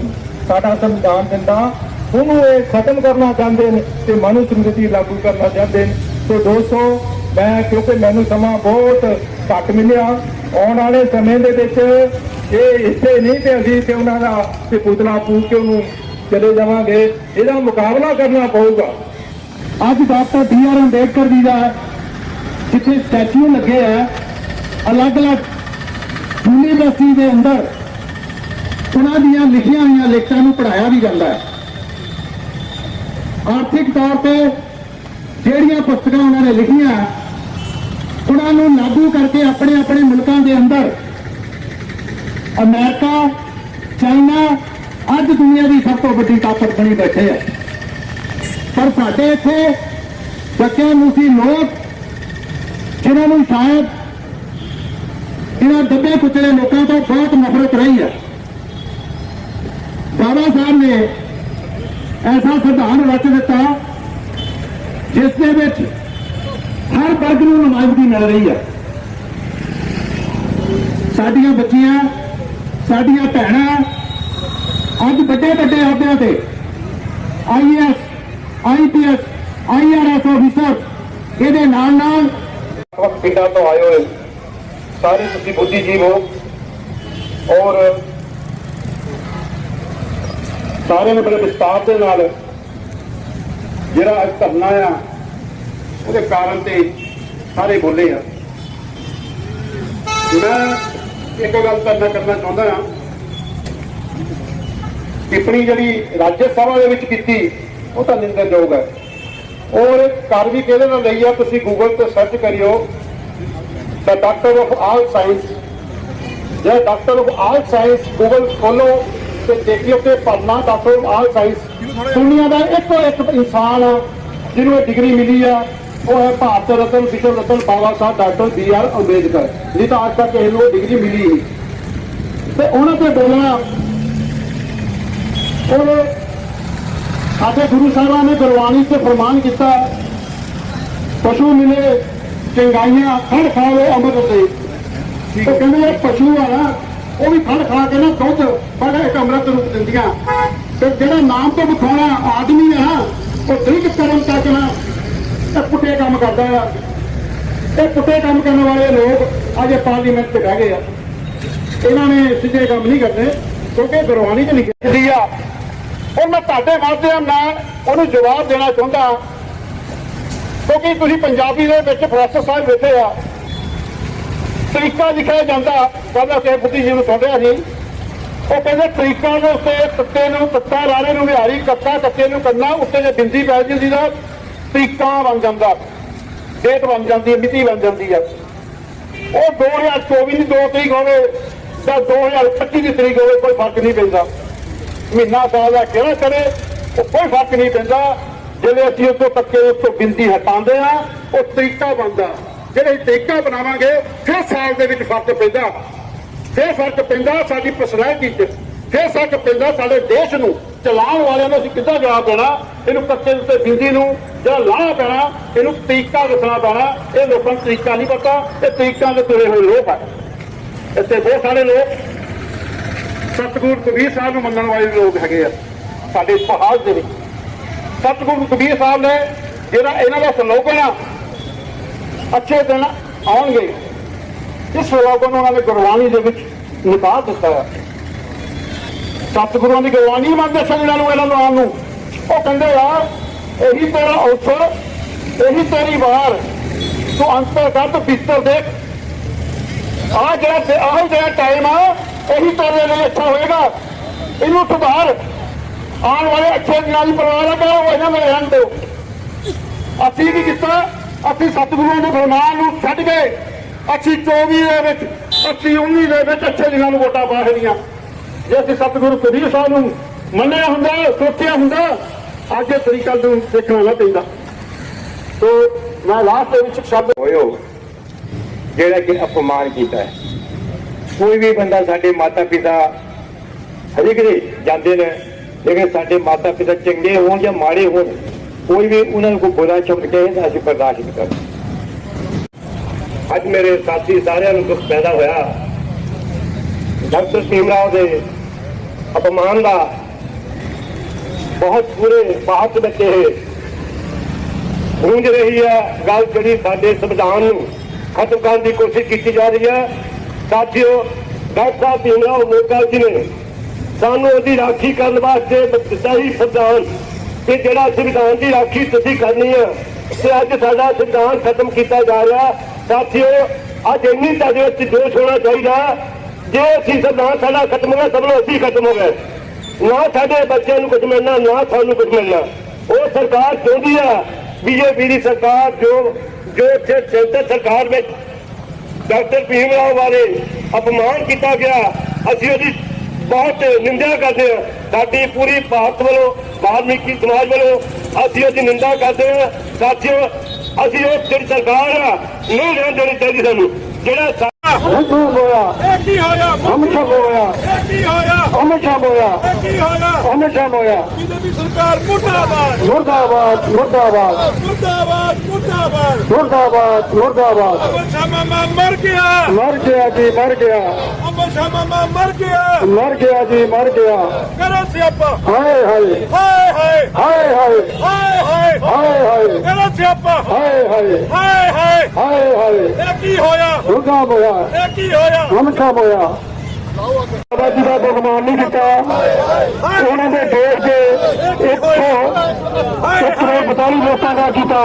ਸਾਡਾ ਸੰਵਿਧਾਨ ਦਿੰਦਾ ਉਹਨੂੰ ਇਹ ਖਤਮ ਕਰਨਾ ਚਾਹੁੰਦੇ ਨੇ ਤੇ ਮਨੂ ਸਮ੍ਰਿਤੀ ਲਾਗੂ ਕਰਨਾ ਚਾਹੁੰਦੇ ਨੇ। ਤੇ ਦੋਸਤੋ, ਮੈਂ ਕਿਉਂਕਿ ਮੈਨੂੰ ਸਮਾਂ ਬਹੁਤ ਘੱਟ ਮਿਲਿਆ, ਆਉਣ ਵਾਲੇ ਸਮੇਂ ਦੇ ਵਿੱਚ ਇਹ ਇੱਥੇ ਨਹੀਂ ਤੇ ਅਸੀਂ ਤੇ ਉਹਨਾਂ ਦਾ ਤੇ ਪੁਤਲਾ ਫੂਕ ਕੇ ਉਹਨੂੰ ਚਲੇ ਜਾਵਾਂਗੇ। ਇਹਦਾ ਮੁਕਾਬਲਾ ਕਰਨਾ ਪਊਗਾ। ਅੱਜ ਡਾਕਟਰ ਬੀ ਆਰ ਅੰਬੇਡਕਰ ਜੀ ਦਾ ਜਿੱਥੇ ਸਟੈਚੂ ਲੱਗੇ ਆ, ਅਲੱਗ-ਅਲੱਗ ਯੂਨੀਵਰਸਿਟੀ ਦੇ ਅੰਦਰ ਉਹਨਾਂ ਦੀਆਂ ਲਿਖੀਆਂ ਹੋਈਆਂ ਲਿਖਤਾਂ ਨੂੰ ਪੜਾਇਆ ਵੀ ਜਾਂਦਾ ਹੈ। ਆਰਥਿਕ ਤੌਰ ਤੇ ਜਿਹੜੀਆਂ ਪੁਸਤਕਾਂ ਉਹਨਾਂ ਨੇ ਲਿਖੀਆਂ, ਉਹਨਾਂ ਨੂੰ ਲਾਗੂ ਕਰਕੇ ਆਪਣੇ ਆਪਣੇ ਮੁਲਕਾਂ ਦੇ ਅੰਦਰ ਅਮਰੀਕਾ, ਚਾਈਨਾ, ਅੱਜ ਦੁਨੀਆ ਦੀ ਸਭ ਤੋਂ ਵੱਡੀ ਤਾਕਤ ਬਣੀ ਬੈਠੇ ਹੈ ਪਰ ਸਾਡੇ ਇੱਥੇ ਬੱਚਿਆਂ ਮੂਸੀ ਲੋਕ, ਜਿਨ੍ਹਾਂ ਨੂੰ ਸ਼ਾਇਦ ਇਹਨਾਂ ਦੱਬੇ ਕੁਚਲੇ ਲੋਕਾਂ ਤੋਂ ਬਹੁਤ ਨਫ਼ਰਤ ਰਹੀ ਹੈ। ਬਾਬਾ ਸਾਹਿਬ ਨੇ ਐਸਾ ਸੰਵਿਧਾਨ ਰਚ ਦਿੱਤਾ, ਜਿਸ ਦੇ ਵਿੱਚ ਹਰ ਵਰਗ ਨੂੰ ਨੁਮਾਇੰਦਗੀ ਮਿਲ ਰਹੀ ਹੈ। ਸਾਡੀਆਂ ਬੱਚੀਆਂ, ਸਾਡੀਆਂ ਭੈਣਾਂ, ਅੱਜ ਵੱਡੇ ਵੱਡੇ ਅਹੁਦਿਆਂ ਤੇ ਆਈਐਸ ਆਈਪੀਐਸ ਆਈਆਰਐਸ ਅਫੀਸਰ, ਇਹਦੇ ਨਾਲ ਨਾਲ ਪਿੰਡਾਂ ਤੋਂ ਆਏ ਹੋਏ, ਸਾਰੇ ਤੁਸੀਂ ਬੁੱਧੀਜੀਵ ਹੋ, ਔਰ ਸਾਰਿਆਂ ਨੇ ਬੜੇ ਵਿਸਤਾਰ ਦੇ ਨਾਲ ਜਿਹੜਾ ਅੱਜ ਧਰਨਾ ਆ, ਉਹਦੇ ਕਾਰਨ ਤੇ ਸਾਰੇ ਬੋਲੇ ਆ। ਮੈਂ ਇੱਕ ਗੱਲ ਕਰਨਾ ਕਰਨਾ ਚਾਹੁੰਦਾ ਹਾਂ ਟਿੱਪਣੀ ਜਿਹੜੀ ਰਾਜ ਸਭਾ ਦੇ ਵਿੱਚ ਕੀਤੀ ਉਹ ਤਾਂ ਨਿੰਦਣਯੋਗ ਹੈ। ਔਰ ਕਰ ਵੀ ਕਿਹਦੇ ਨਾਲ ਲਈ ਆ, ਤੁਸੀਂ ਗੂਗਲ ਤੇ ਸਰਚ ਕਰਿਓ। The doctor of all science ਜੇ doctor of all science Google ਖੋਲੋ ਤੇ ਦੇਖਿਓ ਕਿ ਪੜਨਾ ਡਾਕਟਰ ਆਫ ਆਲ ਸਾਇੰਸ ਦੁਨੀਆ ਦਾ ਇੱਕੋ ਇੱਕ ਇਨਸਾਨ ਆ, ਜਿਹਨੂੰ ਇਹ ਡਿਗਰੀ ਮਿਲੀ ਆ। ਉਹ ਹੈ Bharat Ratna Vishwa Ratna Baba Sahib doctor B R Ambedkar. ਨਹੀਂ ਤਾਂ ਅੱਜ ਤੱਕ ਕਿਸੇ ਨੂੰ ਡਿਗਰੀ ਮਿਲੀ। ਨਹੀਂ ਤੇ ਉਹਨਾਂ ਤੇ ਬੋਲਣਾ ਔਰ ਸਾਡੇ ਗੁਰੂ ਸਾਹਿਬਾਂ ਨੇ ਗੁਰਬਾਣੀ ਤੇ ਫਰਮਾਨ ਕੀਤਾ, ਪਸ਼ੂ ਮਿਲੇ ਚੰਗਾਈਆਂ ਖੜ ਖਾਵੇ ਅੰਮ੍ਰਿਤ ਦੇ ਉਹ ਕਹਿੰਦੇ ਇਹ ਪਸ਼ੂ ਆ ਨਾ, ਉਹ ਵੀ ਖੜ ਖਾ ਕੇ ਨਾ ਦੁੱਧ ਬੜਾ ਇੱਕ ਅੰਮ੍ਰਿਤ ਰੂਪ ਦਿੰਦੀਆਂ। ਤੇ ਜਿਹੜਾ ਨਾਮ ਤੋਂ ਵਿਖਾਉਣਾ ਆਦਮੀ ਆ ਨਾ, ਉਹ ਡਰਿੰਕ ਕਰਨ ਤੱਕ ਨਾ ਇਹ ਪੁੱਠੇ ਕੰਮ ਕਰਦਾ ਆ। ਇਹ ਪੁੱਠੇ ਕੰਮ ਕਰਨ ਵਾਲੇ ਲੋਕ ਅੱਜ ਪਾਰਲੀਮੈਂਟ ਚ ਬਹਿ ਗਏ ਆ। ਇਹਨਾਂ ਨੇ ਸਿੱਧੇ ਕੰਮ ਨਹੀਂ ਕਰਦੇ ਕਿਉਂਕਿ ਗੁਰਬਾਣੀ ਚ ਲਿਖੀ ਆ ਉਹ ਮੈਂ ਤੁਹਾਡੇ ਮਾਧਿਅਮ ਨਾਲ ਉਹਨੂੰ ਜਵਾਬ ਦੇਣਾ ਚਾਹੁੰਦਾ ਕਿਉਂਕਿ ਤੁਸੀਂ ਪੰਜਾਬੀ ਦੇ ਵਿੱਚ ਪ੍ਰੋਫੈਸਰ ਸਾਹਿਬ ਬੈਠੇ ਆ। ਤਰੀਕਾ ਲਿਖਿਆ ਜਾਂਦਾ ਕਹਿੰਦਾ ਕਿ ਬੁੱਧੀ ਜੀ ਨੂੰ ਸੁਣਿਆ ਸੀ ਉਹ ਕਹਿੰਦੇ ਤਰੀਕਾਂ ਦੇ ਉੱਤੇ ਤੱਤੇ ਨੂੰ ਤੱਤਾ ਰਾਣੇ ਨੂੰ ਵਿਹਾਰੀ ਕੱਤਾ ਕੱਤੇ ਨੂੰ ਕੰਨਾ ਉੱਤੇ ਜੇ ਬਿੰਦੀ ਪੈ ਜਾਂਦੀ ਦਾ ਤਰੀਕਾ ਬਣ ਜਾਂਦਾ। ਡੇਟ ਬਣ ਜਾਂਦੀ ਹੈ, ਮਿਤੀ ਬਣ ਜਾਂਦੀ ਹੈ। ਉਹ 2024 ਦੀ 2 ਤਰੀਕ ਹੋਵੇ ਜਾਂ 2025 ਦੀ ਤਰੀਕ ਹੋਵੇ, ਕੋਈ ਫ਼ਰਕ ਨਹੀਂ ਪੈਂਦਾ। ਮਹੀਨਾ ਸਾਲ ਦਾ ਕਿਹੜਾ ਕਰੇ? ਉਹ ਕੋਈ ਫ਼ਰਕ ਨਹੀਂ ਪੈਂਦਾ। ਜਿਹੜੇ ਅਸੀਂ ਉੱਥੋਂ ਤੱਕੇ, ਉੱਥੋਂ ਬਿੰਦੀ ਹਟਾਉਂਦੇ ਆ, ਉਹ ਤਰੀਕਾ ਬਣਦਾ। ਜਿਹੜੇ ਅਸੀਂ ਤਰੀਕਾ ਬਣਾਵਾਂਗੇ, ਫਿਰ ਸਾਲ ਦੇ ਵਿੱਚ ਫ਼ਰਕ ਪੈਂਦਾ। ਫਿਰ ਫ਼ਰਕ ਪੈਂਦਾ ਸਾਡੀ ਪਰਸਨੈਲਿਟੀ 'ਚ। ਫਿਰ ਫ਼ਰਕ ਪੈਂਦਾ ਸਾਡੇ ਦੇਸ਼ ਨੂੰ। ਚਲਾਉਣ ਵਾਲਿਆਂ ਨੂੰ ਅਸੀਂ ਕਿੱਦਾਂ ਜਵਾਬ ਦੇਣਾ? ਇਹਨੂੰ ਕੱਚੇ ਦੇ ਉੱਤੇ ਬਿੰਦੀ ਨੂੰ ਜਿਹੜਾ ਲਾਣਾ ਪੈਣਾ? ਇਹਨੂੰ ਤਰੀਕਾ ਦੱਸਣਾ ਪੈਣਾ। ਇਹ ਲੋਕਾਂ ਨੂੰ ਤਰੀਕਾ ਨਹੀਂ ਪਤਾ। ਇਹ ਤਰੀਕਾਂ ਦੇ ਤੁਰੇ ਹੋਏ ਲੋਕ ਆ। ਇੱਥੇ ਬਹੁਤ ਸਾਰੇ ਲੋਕ ਸਤਿਗੁਰੂ ਕਬੀਰ ਸਾਹਿਬ ਨੂੰ ਮੰਨਣ ਵਾਲੇ ਲੋਕ ਹੈਗੇ ਆ, ਸਾਡੇ ਇਤਿਹਾਸ ਦੇ ਵਿੱਚ। ਸਤਿਗੁਰੂ ਕਬੀਰ ਸਾਹਿਬ ਨੇ ਜਿਹੜਾ ਇਹਨਾਂ ਦਾ ਸਲੋਗਨ ਆ, ਅੱਛੇ ਦਿਨ ਆਉਣਗੇ, ਇਸ ਸਲੋਗਨ ਉਹਨਾਂ ਨੇ ਗੁਰਬਾਣੀ ਦੇ ਵਿੱਚ ਨਿਕਾਲ ਦਿੱਤਾ ਹੈ ਸਤਿਗੁਰਾਂ ਦੀ ਗੁਰਬਾਣੀ ਮੰਨਦੇ ਸੰਗਣਾ ਨੂੰ ਇਹਨਾਂ ਨੂੰ ਆਉਣ ਨੂੰ। ਉਹ ਕਹਿੰਦੇ ਆ, ਇਹੀ ਤੇਰਾ ਅਵਸਰ ਇਹੀ ਤੇਰੀ ਵਾਰ। ਤੂੰ ਅੰਤਰਗਤ ਭੀਤਰ ਦੇਖ। ਆ ਜਿਹੜਾ ਆਹ ਜਿਹੜਾ ਟਾਈਮ ਆ ਇਹੀ ਤੇਰੇ ਲਈ ਅੱਛਾ ਹੋਏਗਾ। ਇਹਨੂੰ ਸੁਧਾਰ ਆਉਣ ਵਾਲੇ ਅੱਛੇ ਦਿਨਾਂ ਦੀ ਪਰਵਾਹ ਕਰੋ ਇਹਨਾਂ ਨੂੰ ਰਹਿਣ ਦਿਓ ਅਸੀਂ ਕੀ ਕੀਤਾ? ਅਸੀਂ ਸਤਿਗੁਰਾਂ ਦੇ ਫਰਮਾਨ ਨੂੰ ਛੱਡ ਗਏ ਅਸੀਂ 24 ਦੇ ਵਿੱਚ, ਅਸੀਂ 19 ਦੇ ਵਿੱਚ ਅੱਛੇ ਦਿਨਾਂ ਨੂੰ ਵੋਟਾਂ ਪਾ ਛੜੀਆਂ ਜੇ ਅਸੀਂ ਸਤਿਗੁਰੂ ਕਬੀਰ ਸਾਹਿਬ ਨੂੰ ਮੰਨਿਆ ਹੁੰਦਾ, ਸੋਚਿਆ ਹੁੰਦਾ, ਅੱਜ ਇਹ ਤਰੀਕਾ ਨੂੰ ਦੇਖਣਾ ਨਾ ਪੈਂਦਾ। ਸੋ ਮੈਂ ਲਾਸਟ ਦੇ ਵਿੱਚ ਇੱਕ ਸ਼ਬਦ ਹੋਇਓ, ਜਿਹੜਾ ਕਿ ਅਪਮਾਨ ਕੀਤਾ ਹੈ। ਕੋਈ ਵੀ ਬੰਦਾ ਸਾਡੇ ਮਾਤਾ ਪਿਤਾ ਹਰੇਕ ਦੇ ਜਾਂਦੇ ਨੇ, ਲੇਕਿਨ ਸਾਡੇ ਮਾਤਾ ਪਿਤਾ ਚੰਗੇ ਹੋਣ ਜਾਂ ਮਾੜੇ ਹੋਣ, ਕੋਈ ਵੀ ਉਹਨਾਂ ਨੂੰ ਕੋਈ ਬੁਰਾ ਸ਼ਬਦ ਕਹੇ ਤਾਂ ਅਸੀਂ ਬਰਦਾਸ਼ਤ ਨਹੀਂ ਕਰਦੇ। ਅੱਜ ਮੇਰੇ ਸਾਥੀ ਸਾਰਿਆਂ ਨੂੰ ਦੁੱਖ ਪੈਦਾ ਹੋਇਆ। ਡਾਕਟਰ ਭੀਮ ਰਾਓ ਦੇ ਅਪਮਾਨ ਦਾ ਬਹੁਤ ਬੁਰੇ ਬਾਤ ਬੱਚੇ ਗੂੰਜ ਰਹੀ ਹੈ। ਗੱਲ ਜਿਹੜੀ ਸਾਡੇ ਸੰਵਿਧਾਨ ਨੂੰ ਖਤਮ ਕਰਨ ਦੀ ਕੋਸ਼ਿਸ਼ ਕੀਤੀ ਜਾ ਰਹੀ ਹੈ। ਸਾਥੀਓ ਡਾਕਟਰ ਸਾਹਿਬ ਭੀਮਰਾਓ ਅੰਬੇਦਕਰ ਜੀ ਨੇ ਸਾਨੂੰ ਉਹਦੀ ਰਾਖੀ ਕਰਨ ਵਾਸਤੇ ਦਿੱਤਾ ਹੀ ਸੰਵਿਧਾਨ। ਕਿ ਜਿਹੜਾ ਸੰਵਿਧਾਨ ਦੀ ਰਾਖੀ ਤੁਸੀਂ ਕਰਨੀ ਹੈ ਤੇ ਅੱਜ ਸਾਡਾ ਸੰਵਿਧਾਨ ਖਤਮ ਕੀਤਾ ਜਾ ਰਿਹਾ। ਸਾਥੀਓ, ਅੱਜ ਇੰਨੀ ਤੁਹਾਡੇ ਵਿੱਚ ਜੋਸ਼ ਹੋਣਾ ਚਾਹੀਦਾ, ਜੇ ਅਸੀਂ ਸੰਵਿਧਾਨ ਸਾਡਾ ਖਤਮ ਹੋ ਗਿਆ ਸਭ ਨੂੰ ਅਸੀਂ ਖਤਮ ਹੋ ਗਏ। ਨਾ ਸਾਡੇ ਬੱਚਿਆਂ ਨੂੰ ਕੁਝ ਮਿਲਣਾ, ਨਾ ਸਾਨੂੰ ਕੁਝ ਮਿਲਣਾ। ਉਹ ਸਰਕਾਰ ਚਾਹੁੰਦੀ ਆ ਬੀਜੇਪੀ ਦੀ ਸਰਕਾਰ ਜੋ ਜੋ ਇੱਥੇ ਸੈਂਟਰ ਸਰਕਾਰ ਵਿੱਚ ਡਾਕਟਰ ਭੀਮ ਰਾਓ ਬਾਰੇ ਅਪਮਾਨ ਕੀਤਾ ਗਿਆ। ਅਸੀਂ ਉਹਦੀ ਬਹੁਤ ਨਿੰਦਿਆ ਕਰਦੇ ਹਾਂ। ਸਾਡੀ ਪੂਰੀ ਭਾਰਤ ਵੱਲੋਂ ਬਾਲਮੀਕੀ ਸਮਾਜ ਵੱਲੋਂ ਅਸੀਂ ਉਹਦੀ ਨਿੰਦਾ ਕਰਦੇ ਹਾਂ। ਸਾਥੀਓ, ਅਸੀਂ ਉਹ ਜਿਹੜੀ ਸਰਕਾਰ ਆ, ਨਹੀਂ ਰਹਿਣ ਦੇਣੀ ਚਾਹੀਦੀ ਸਾਨੂੰ। ਜਿਹੜਾ ਹਿੰਦੂ ਹੋਇਆ ਕੀ ਹੋਇਆ ਹਮੇਸ਼ਾ ਹੋਇਆ ਕੀ ਹੋਇਆ ਹਮੇਸ਼ਾ ਹੋਇਆ ਕੀ ਹੋਇਆ ਹਮੇਸ਼ਾ ਹੋਇਆ ਬੀਜੇਪੀ ਸਰਕਾਰ ਮੁਰਦਾਬਾਦ ਮੁਰਦਾਬਾਦ ਮੁਰਦਾਬਾਦ ਮੁਰਦਾਬਾਦ ਮੁਰਦਾਬਾਦ ਮੁਰਦਾਬਾਦ ਮੁਰਦਾਬਾਦ ਅਮਰ ਸ਼ਾਹ ਮਾਮਾ ਮਰ ਗਿਆ ਮਰ ਗਿਆ ਜੀ ਮਰ ਗਿਆ ਅਮਰ ਸ਼ਾਹ ਮਾਮਾ ਮਰ ਗਿਆ ਮਰ ਗਿਆ ਜੀ ਮਰ ਗਿਆ ਕਰੋ ਸਿਆਪਾ ਹਾਏ ਹਾਏ। ਹਾਏ ਹਾਏ ਹਾਏ ਹਾਏ ਹਾਏ ਹਾਏ ਹਾਏ ਹਾਏ ਕਰੋ ਸਿਆਪਾ। ਹਾਏ ਹਾਏ। ਹਾਏ ਹਾਏ। ਹਾਏ ਹਾਏ। ਇਹ ਕੀ ਹੋਇਆ? ਮੁਰਦਾ ਹੋਇਆ ਇਹ ਕੀ ਹੋਇਆ? ਹਮੇਸ਼ਾ ਹੋਇਆ। ਬਾਬਾ ਜੀ ਦਾ ਬਗਮਾਨ ਨਹੀਂ ਕੀਤਾ। ਉਹਨਾਂ ਦੇ ਦੇਸ਼ ਦੇ ਕਰੋੜ ਬਤਾਲੀ ਲੋਕਾਂ ਦਾ ਕੀਤਾ।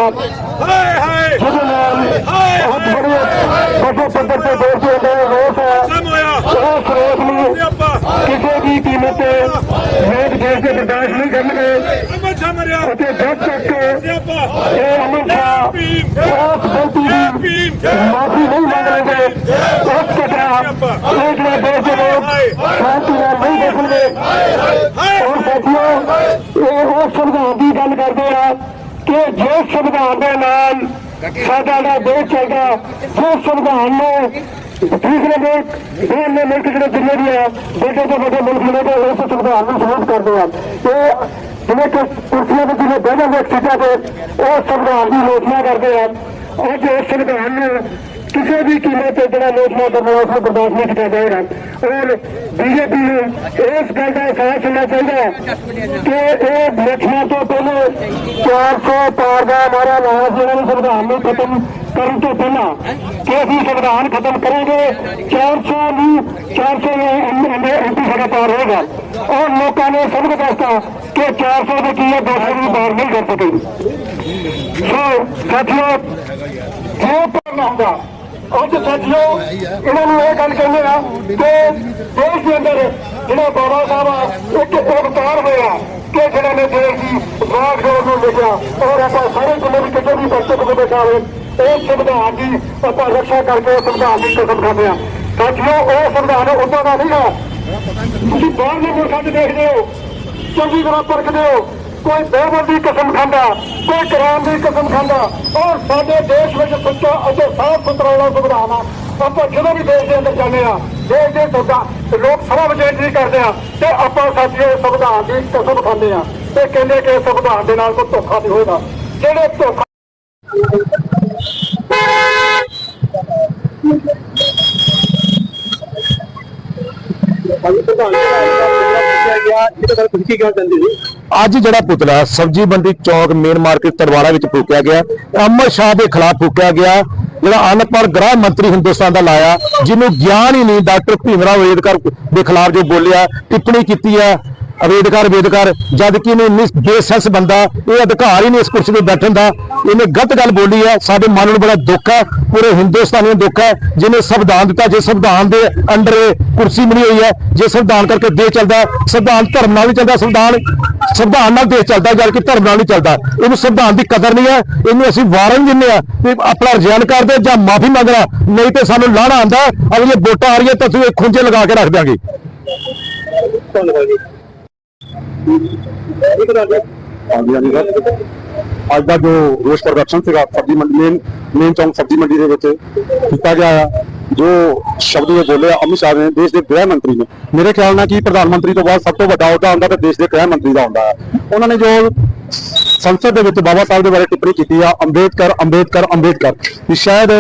ਹਾਏ ਹਾਏ ਜਿਹਦੇ ਨਾਲ ਬਹੁਤ ਬੜੇ ਵੱਡੇ ਪੱਧਰ ਤੇ ਦੇਸ਼ ਦੇ ਰੋਸ ਹੈ ਖਤਮ ਹੋਇਆ। ਉਸ ਰੋਸ ਨੂੰ ਕਿਸੇ ਕੀਮਤ ਤੇ ਲੋਕ ਦੇਸ਼ ਦੇ ਬਰਦਾਸ਼ਤ ਨਹੀਂ ਕਰਨਗੇ। ਅਤੇ ਜਦ ਤੱਕ ਇਹ ਅਮਰ ਸ਼ਾਹ ਉਸ ਗਲਤੀ ਦੀ ਮਾਫੀ ਨਹੀਂ ਮੰਗ ਉਸ ਕਟਰਾ ਇਹ ਜਿਹੜਾ ਦੇਸ਼ ਦੇ ਲੋਕ ਸ਼ਾਂਤੀ ਨਾਲ ਨਹੀਂ ਦੇਖਣਗੇ। ਔਰ ਸਾਥੀਓ, ਇਹ ਉਹ ਸੰਵਿਧਾਨ ਦੀ ਗੱਲ ਕਰਦੇ ਆ ਕਿ ਜੇ ਸੰਵਿਧਾਨ ਦੇ ਨਾਲ ਸਾਡਾ ਦਾ ਦੇਸ਼ ਚੱਲਦਾ ਜੇ ਸੰਵਿਧਾਨ ਨੂੰ ਦੂਸਰੇ ਮੁਲਕ ਦੋਨੇ ਮੁਲਕ ਜਿਹੜੇ ਜਿੰਨੇ ਵੀ ਆ ਵੱਡੇ ਤੋਂ ਵੱਡੇ ਮੁਲਕ ਨੇ ਉਸ ਸੰਵਿਧਾਨ ਨੂੰ ਸਬੂਤ ਕਰਦੇ ਆ ਤੇ ਜਿਵੇਂ ਕਿ ਕੁਰਸੀਆਂ ਤੇ ਜਿਵੇਂ ਬਹਿ ਸੀਟਾਂ ਤੇ ਉਹ ਸੰਵਿਧਾਨ ਦੀ ਲੋਚਨਾ ਕਰਦੇ ਆ ਅੱਜ ਉਸ ਸੰਵਿਧਾਨ ਨੂੰ ਕਿਸੇ ਵੀ ਕੀਮਤ ਤੇ ਜਿਹੜਾ ਲੋਚਨਾ ਕਰਨਾ ਉਸ ਨੂੰ ਬਰਦਾਸ਼ਤ ਨਹੀਂ ਕੀਤਾ ਜਾਏਗਾ ਔਰ ਬੀਜੇਪੀ ਨੂੰ ਇਸ ਗੱਲ ਦਾ ਅਹਿਸਾਸ ਹੋਣਾ ਚਾਹੀਦਾ ਹੈ ਕਿ ਇਹ ਇਲੈਕਸ਼ਨਾਂ ਤੋਂ ਪਹਿਲੇ 400 ਪਾਰ ਦਾ ਮਾਰਾ ਲਾਇਆ ਸੀ ਸੰਵਿਧਾਨ ਨੂੰ ਖਤਮ ਕਰਨ ਤੋਂ ਪਹਿਲਾਂ ਕਿ ਅਸੀਂ ਸੰਵਿਧਾਨ ਖਤਮ ਕਰਾਂਗੇ 400 ਨੂੰ 400 ਐਮਪੀ ਸਾਡਾ ਪਾਰ ਹੋਏਗਾ। ਔਰ ਲੋਕਾਂ ਨੇ ਸਭ ਸਮਝ ਦੱਸਤਾ ਕਿ 400 ਦੇ ਕੀ ਹੈ 200 ਨੂੰ ਪਾਰ ਨਹੀਂ ਕਰ ਸਕੇ। ਸੋ, ਸਾਥੀਓ ਜੋ ਕਰਨਾ ਹੁੰਦਾ ਅੱਜ ਸਾਥੀਓ, ਇਹਨਾਂ ਨੂੰ ਇਹ ਗੱਲ ਕਹਿੰਦੇ ਆ ਕਿ ਦੇਸ਼ ਦੇ ਅੰਦਰ ਜਿਹੜਾ ਬਾਬਾ ਸਾਹਿਬ ਆ, ਇੱਕ ਅਵਤਾਰ ਹੋਇਆ ਕਿ ਜਿਹੜਾ ਨੇ ਦੇਸ਼ ਦੀ ਰਾਜ ਜੋੜ ਨੂੰ ਲਿਖਿਆ ਔਰ ਆਪਾਂ ਸਾਰੇ ਜਿੰਨੇ ਵੀ ਕਿਤੇ ਵੀ ਦਰਸ਼ਕ ਕੋ ਬਚਾਵੇ ਉਹ ਸੰਵਿਧਾਨ ਦੀ ਆਪਾਂ ਰੱਖਿਆ ਕਰਕੇ ਉਹ ਸੰਵਿਧਾਨ ਦੀ ਕਸਮ ਖਾਂਦੇ ਆ ਸਾਥੀਓ ਉਹ ਸੰਵਿਧਾਨ ਉਦਾਂ ਦਾ ਨਹੀਂ ਹੈ। ਤੁਸੀਂ ਬਾਹਰਲੇ ਮੁਲਕਾਂ 'ਚ ਦੇਖਦੇ ਹੋ, ਚੰਗੀ ਤਰ੍ਹਾਂ ਪਰਖਦੇ ਹੋ, ਕੋਈ ਬੇਵਰ ਦੀ ਕਸਮ ਖਾਂਦਾ, ਕੋਈ ਕਰਾਮ ਦੀ ਕਸਮ ਖਾਂਦਾ, ਔਰ ਸਾਡੇ ਦੇਸ਼ ਵਿੱਚ ਸੁੱਚਾ ਅਤੇ ਸਾਫ਼ ਸੁਥਰਾ ਵਾਲਾ ਸੰਵਿਧਾਨ ਆ, ਆਪਾਂ ਜਦੋਂ ਵੀ ਦੇਸ਼ ਦੇ ਅੰਦਰ ਜਾਂਦੇ ਆ ਦੇਸ਼ ਦੇ ਸੋਦਾ ਲੋਕ ਸਭਾ ਵਿੱਚ ਐਂਟਰੀ ਕਰਦੇ ਆ ਤੇ ਆਪਾਂ ਸਾਥੀਓ ਸੰਵਿਧਾਨ ਦੀ ਕਸਮ ਖਾਂਦੇ ਆ ਤੇ ਕਹਿੰਦੇ ਕਿ ਸੰਵਿਧਾਨ ਦੇ ਨਾਲ ਕੋਈ ਧੋਖਾ ਨਹੀਂ ਹੋਏਗਾ। ਜਿਹੜੇ ਧੋਖਾ ਅੱਜ ਜਿਹੜਾ ਪੁਤਲਾ ਸਬਜ਼ੀ ਮੰਡੀ ਚੌਕ ਮੇਨ ਮਾਰਕੀਟ ਤਲਵਾੜਾ ਵਿੱਚ ਫੂਕਿਆ ਗਿਆ, ਅਮਰ ਸ਼ਾਹ ਦੇ ਖਿਲਾਫ ਫੂਕਿਆ ਗਿਆ, ਜਿਹੜਾ ਅਨਪੜ੍ਹ ਗ੍ਰਹਿ ਮੰਤਰੀ ਹਿੰਦੁਸਤਾਨ ਦਾ ਲਾਇਆ, ਜਿਹਨੂੰ ਗਿਆਨ ਹੀ ਨਹੀਂ, ਡਾਕਟਰ ਭੀਮਰਾਓ ਅੰਬੇਦਕਰ ਦੇ ਖਿਲਾਫ ਜੋ ਬੋਲਿਆ, ਟਿੱਪਣੀ ਕੀਤੀ ਹੈ ਅੰਬੇਦਕਰ ਅੰਬੇਦਕਰ ਜਦ ਕਿ ਇਹਨੇ ਇੰਨੀ ਬੇਸੈਂਸ ਬੰਦਾ, ਇਹ ਅਧਿਕਾਰ ਹੀ ਨਹੀਂ ਇਸ ਕੁਰਸੀ ਤੇ ਬੈਠਣ ਦਾ। ਇਹਨੇ ਗਲਤ ਗੱਲ ਬੋਲੀ ਹੈ। ਸਾਡੇ ਮਨ ਨੂੰ ਬੜਾ ਦੁੱਖ ਹੈ। ਪੂਰੇ ਹਿੰਦੁਸਤਾਨ ਨੂੰ ਦੁੱਖ ਹੈ। ਜਿਹਨੇ ਸੰਵਿਧਾਨ ਦਿੱਤਾ, ਜੇ ਸੰਵਿਧਾਨ ਦੇ ਅੰਡਰ ਇਹ ਕੁਰਸੀ ਮਿਲੀ ਹੋਈ ਹੈ, ਜੇ ਸੰਵਿਧਾਨ ਕਰਕੇ ਦੇਸ਼ ਚੱਲਦਾ ਸੰਵਿਧਾਨ ਧਰਮ ਨਾਲ ਵੀ ਚੱਲਦਾ ਸੰਵਿਧਾਨ ਸੰਵਿਧਾਨ ਨਾਲ ਦੇਸ਼ ਚੱਲਦਾ ਜਦ ਕਿ ਧਰਮ ਨਾਲ ਨਹੀਂ ਚੱਲਦਾ। ਇਹਨੂੰ ਸੰਵਿਧਾਨ ਦੀ ਕਦਰ ਨਹੀਂ ਹੈ। ਇਹਨੂੰ ਅਸੀਂ ਵਾਰਨ ਦਿੰਦੇ ਆ ਵੀ ਆਪਣਾ ਰਿਜ਼ਾਈਨ ਕਰਦੇ ਜਾਂ ਮਾਫੀ ਮੰਗਣਾ ਨਹੀਂ ਤੇ ਸਾਨੂੰ ਲਾਣਾ ਆਂਦਾ ਅਗਲੇ ਵੋਟਾਂ ਆ ਰਹੀਆਂ ਤਾਂ ਤੁਸੀਂ ਇਹ ਖੁੰਝੇ ਲਗਾ ਕੇ ਰੱਖ ਦਿਆਂਗੇ। ਹਾਂਜੀ ਹਾਂਜੀ ਸਰ ਅੱਜ ਦਾ ਜੋ ਰੋਸ ਪ੍ਰਦਰਸ਼ਨ ਸੀਗਾ, ਸਬਜ਼ੀ ਮੰਡੀ ਮੇਨ ਮੇਨ ਚੌਂਕ ਸਬਜ਼ੀ ਮੰਡੀ ਦੇ ਵਿੱਚ ਕੀਤਾ ਗਿਆ ਜੋ ਸ਼ਬਦ ਇਹ ਬੋਲੇ ਅਮਿਤ ਸ਼ਾਹ ਨੇ ਦੇਸ਼ ਦੇ ਗ੍ਰਹਿ ਮੰਤਰੀ ਨੇ। ਮੇਰੇ ਖਿਆਲ ਨਾਲ ਕਿ ਪ੍ਰਧਾਨ ਮੰਤਰੀ ਤੋਂ ਬਾਅਦ ਸਭ ਤੋਂ ਵੱਡਾ ਅਹੁਦਾ ਹੁੰਦਾ ਤੇ ਦੇਸ਼ ਦੇ ਗ੍ਰਹਿ ਮੰਤਰੀ ਦਾ ਹੁੰਦਾ ਹੈ ਉਹਨਾਂ ਨੇ ਜੋ ਸੰਸਦ ਦੇ ਵਿੱਚ ਬਾਬਾ ਸਾਹਿਬ ਦੇ ਬਾਰੇ ਟਿੱਪਣੀ ਕੀਤੀ ਆ, ਅੰਬੇਦਕਰ ਅੰਬੇਦਕਰ ਅੰਬੇਦਕਰ। ਵੀ ਸ਼ਾਇਦ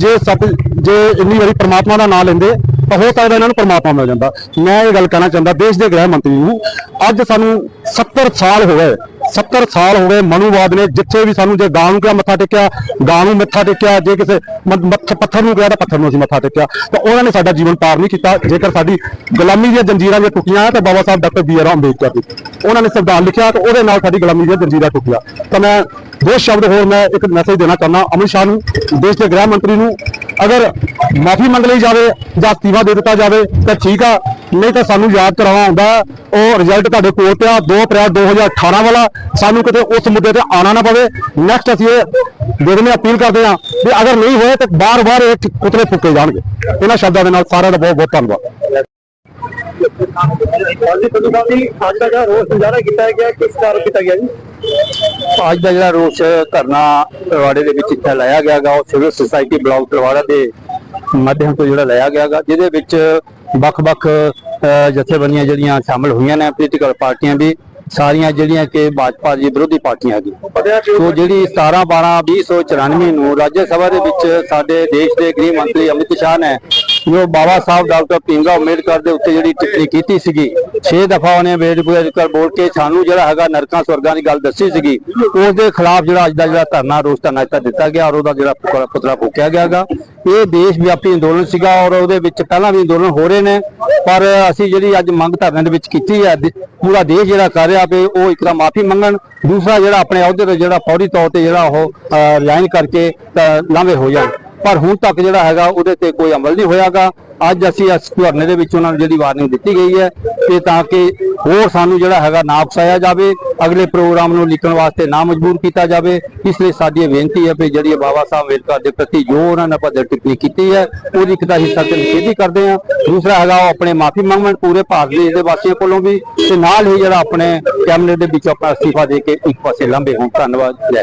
ਜੇ ਸਭ ਜੇ ਇੰਨੀ ਵਾਰੀ ਪ੍ਰਮਾਤਮਾ ਦਾ ਨਾਮ ਲੈਂਦੇ, ਤਾਂ ਹੋ ਸਕਦਾ ਇਹਨਾਂ ਨੂੰ ਪਰਮਾਤਮਾ ਮਿਲ ਜਾਂਦਾ। ਮੈਂ ਇਹ ਗੱਲ ਕਹਿਣਾ ਚਾਹੁੰਦਾ, ਦੇਸ਼ ਦੇ ਗ੍ਰਹਿ ਮੰਤਰੀ ਨੂੰ, ਅੱਜ ਸਾਨੂੰ 70 ਸਾਲ ਹੋ ਗਏ 70 ਸਾਲ ਹੋ ਗਏ ਮਨੂਵਾਦ ਨੇ ਜਿੱਥੇ ਵੀ ਸਾਨੂੰ ਜੇ ਗਾਂ ਨੂੰ ਕਿਹਾ ਮੱਥਾ ਟੇਕਿਆ, ਗਾਂ ਨੂੰ ਮੱਥਾ ਟੇਕਿਆ, ਜੇ ਕਿਸੇ ਮ- ਪੱਥਰ ਨੂੰ ਕਿਹਾ ਤਾਂ ਪੱਥਰ ਨੂੰ ਅਸੀਂ ਮੱਥਾ ਟੇਕਿਆ। ਤਾਂ ਉਹਨਾਂ ਨੇ ਸਾਡਾ ਜੀਵਨ ਪਾਰ ਨਹੀਂ ਕੀਤਾ। ਜੇਕਰ ਸਾਡੀ ਗੁਲਾਮੀ ਦੀਆਂ ਜੰਜੀਰਾਂ ਜੇ ਟੁੱਟੀਆਂ, ਤਾਂ Baba Sahib doctor B R Ambedkar ਦੀ ਉਹਨਾਂ ਨੇ ਸੰਵਿਧਾਨ ਲਿਖਿਆ ਤਾਂ ਉਹਦੇ ਨਾਲ ਸਾਡੀ ਗੁਲਾਮੀ ਦੀਆਂ ਜੰਜੀਰਾਂ ਟੁੱਟੀਆਂ। ਤਾਂ ਮੈਂ ਦੋ ਸ਼ਬਦ ਹੋਰ ਮੈਂ ਇੱਕ ਮੈਸੇਜ ਦੇਣਾ ਚਾਹੁੰਦਾ ਅਮਿਤ ਸ਼ਾਹ ਨੂੰ, ਦੇਸ਼ ਦੇ ਗ੍ਰਹਿ ਮੰਤਰੀ ਨੂੰ। ਅਗਰ ਮਾਫੀ ਮੰਗ ਲਈ ਜਾਵੇ ਜਾਂ ਅਸਤੀਫਾ ਦੇ ਦਿੱਤਾ ਜਾਵੇ, ਤਾਂ ਠੀਕ ਆ। ਨਹੀਂ ਤਾਂ ਸਾਨੂੰ ਯਾਦ ਕਰਾਉਣਾ ਹੁੰਦਾ ਉਹ ਰਿਜ਼ਲਟ ਤੁਹਾਡੇ ਕੋਲ ਪਿਆ। 2 ਅਪ੍ਰੈਲ 2018 ਵਾਲਾ ਸਾਨੂੰ ਕਿਤੇ ਉਸ ਮੁੱਦੇ ਤੇ ਆਉਣਾ ਨਾ ਪਵੇ। ਨੈਕਸਟ ਅਸੀਂ ਇਹ ਦੇਖਦੇ ਅਪੀਲ ਕਰਦੇ ਹਾਂ ਵੀ ਅਗਰ ਨਹੀਂ ਹੋਏ ਤਾਂ ਬਾਰ-ਬਾਰ ਇਹ ਪੁਤਲੇ ਫੁੱਕੇ ਜਾਣਗੇ। ਇਹਨਾਂ ਸ਼ਬਦਾਂ ਦੇ ਨਾਲ ਸਾਰਿਆਂ ਦਾ ਬਹੁਤ ਬਹੁਤ ਧੰਨਵਾਦ। ਅੱਜ ਦਾ ਜਿਹੜਾ ਰੋਸ ਮੁਜ਼ਾਹਰਾ ਕੀਤਾ ਗਿਆ ਕਿਸ ਕਾਰਨ ਕੀਤਾ ਗਿਆ ਜੀ ਅੱਜ ਦਾ ਜਿਹੜਾ ਰੋਸ ਧਰਨਾ ਤਲਵਾੜੇ ਦੇ ਵਿੱਚ ਇੱਥੇ ਲਾਇਆ ਗਿਆਗਾ ਉਹ ਸਿਵਲ ਸੁਸਾਇਟੀ ਬਲਾਕ ਤਲਵਾੜਾ ਦੇ ਮਾਧਿਅਮ ਤੋਂ ਜਿਹੜਾ ਲਾਇਆ ਗਿਆਗਾ ਜਿਹਦੇ ਵਿੱਚ ਵੱਖ-ਵੱਖ ਅਹ, ਜਥੇਬੰਦੀਆਂ ਜਿਹੜੀਆਂ ਸ਼ਾਮਲ ਹੋਈਆਂ ਨੇ ਪੋਲੀਟੀਕਲ ਪਾਰਟੀਆਂ ਵੀ ਸਾਰੀਆਂ ਜਿਹੜੀਆਂ ਕਿ ਭਾਜਪਾ ਦੀ ਵਿਰੋਧੀ ਪਾਰਟੀਆਂ ਹੈਗੀ ਸੋ ਜਿਹੜੀ 17 12 2094 ਨੂੰ ਰਾਜ ਸਭਾ ਦੇ ਵਿੱਚ ਸਾਡੇ ਦੇਸ਼ ਦੇ ਗ੍ਰਹਿ ਮੰਤਰੀ ਅਮਿਤ ਸ਼ਾਹ ਨੇ ਜੋ ਬਾਬਾ ਸਾਹਿਬ ਡਾਕਟਰ ਭੀਮਰਾਓ ਅੰਬੇਡਕਰ ਦੇ ਉੱਤੇ ਜਿਹੜੀ ਟਿੱਪਣੀ ਕੀਤੀ ਸੀਗੀ 6 ਦਫਾ ਉਹਨੇ ਅੰਬੇਡਕਰ ਬੋਲ ਕੇ ਸਾਨੂੰ ਜਿਹੜਾ ਹੈਗਾ ਨਰਕਾਂ ਸਵਰਗਾਂ ਦੀ ਗੱਲ ਦੱਸੀ ਸੀਗੀ ਉਸ ਦੇ ਖਿਲਾਫ ਜਿਹੜਾ ਅੱਜ ਦਾ ਜਿਹੜਾ ਧਰਨਾ, ਰੋਸ ਧਰਨਾ ਦਿੱਤਾ ਦਿੱਤਾ ਗਿਆ ਔਰ ਉਹਦਾ ਜਿਹੜਾ ਪੁਤਲਾ- ਫੂਕਿਆ ਗਿਆਗਾ ਇਹ ਦੇਸ਼ ਵਿਆਪੀ ਅੰਦੋਲਨ ਸੀਗਾ ਔਰ ਉਹਦੇ ਵਿੱਚ ਪਹਿਲਾਂ ਵੀ ਅੰਦੋਲਨ ਹੋ ਰਹੇ ਨੇ, ਪਰ ਅਸੀਂ ਜਿਹੜੀ ਅੱਜ ਮੰਗ ਧਰਨੇ ਦੇ ਵਿੱਚ ਕੀਤੀ ਹੈ ਪੂਰਾ ਦੇਸ਼ ਜਿਹੜਾ ਕਰ ਰਿਹਾ ਵੀ ਉਹ ਇੱਕ ਤਾਂ ਮਾਫੀ ਮੰਗਣ, ਦੂਸਰਾ ਜਿਹੜਾ ਆਪਣੇ ਅਹੁਦੇ ਤੋਂ ਜਿਹੜਾ ਫੌਰੀ ਤੌਰ ਤੇ ਜਿਹੜਾ ਉਹ ਰਿਜ਼ਾਈਨ ਕਰਕੇ ਤਾਂ ਲਾਂਭੇ ਹੋ ਜਾਣ। ਪਰ ਹੁਣ ਤੱਕ ਜਿਹੜਾ ਹੈਗਾ ਉਹਦੇ ਤੇ ਕੋਈ ਅਮਲ ਨਹੀਂ ਹੋਇਆਗਾ। ਅੱਜ ਅਸੀਂ ਇਸ ਧਰਨੇ ਦੇ ਵਿੱਚ ਉਹਨਾਂ ਨੂੰ ਜਿਹੜੀ ਵਾਰਨਿੰਗ ਦਿੱਤੀ ਗਈ ਹੈ ਕਿ ਤਾਂ ਕਿ ਹੋਰ ਸਾਨੂੰ ਜਿਹੜਾ ਹੈਗਾ ਨਾ ਉਕਸਾਇਆ ਜਾਵੇ, ਅਗਲੇ ਪ੍ਰੋਗਰਾਮ ਨੂੰ ਲਿਖਣ ਵਾਸਤੇ ਨਾ ਮਜਬੂਰ ਕੀਤਾ ਜਾਵੇ। ਇਸ ਲਈ ਸਾਡੀ ਇਹ ਬੇਨਤੀ ਹੈ ਵੀ ਜਿਹੜੀ ਬਾਬਾ ਸਾਹਿਬ ਅੰਬੇਦਕਰ ਦੇ ਪ੍ਰਤੀ ਜੋ ਉਹਨਾਂ ਨੇ ਆਪਾਂ ਟਿੱਪਣੀ ਕੀਤੀ ਹੈ, ਉਹਦੀ ਇੱਕ ਤਾਂ ਹਿੱਸਾ ਤੇ ਨਿਖੇਧੀ ਕਰਦੇ ਹਾਂ। ਦੂਸਰਾ ਹੈਗਾ ਉਹ ਆਪਣੇ ਮਾਫੀ ਮੰਗਣ ਪੂਰੇ ਭਾਰਤ ਦੇਸ਼ ਦੇ ਵਾਸੀਆਂ ਕੋਲੋਂ ਵੀ ਤੇ ਨਾਲ ਹੀ ਜਿਹੜਾ ਆਪਣੇ ਕੈਬਨਿਟ ਦੇ ਵਿੱਚ ਆਪਣਾ ਅਸਤੀਫਾ ਦੇ ਕੇ ਇੱਕ ਪਾਸੇ ਲੰਬੇ ਹੋਣ। ਧੰਨਵਾਦ। ਜੈ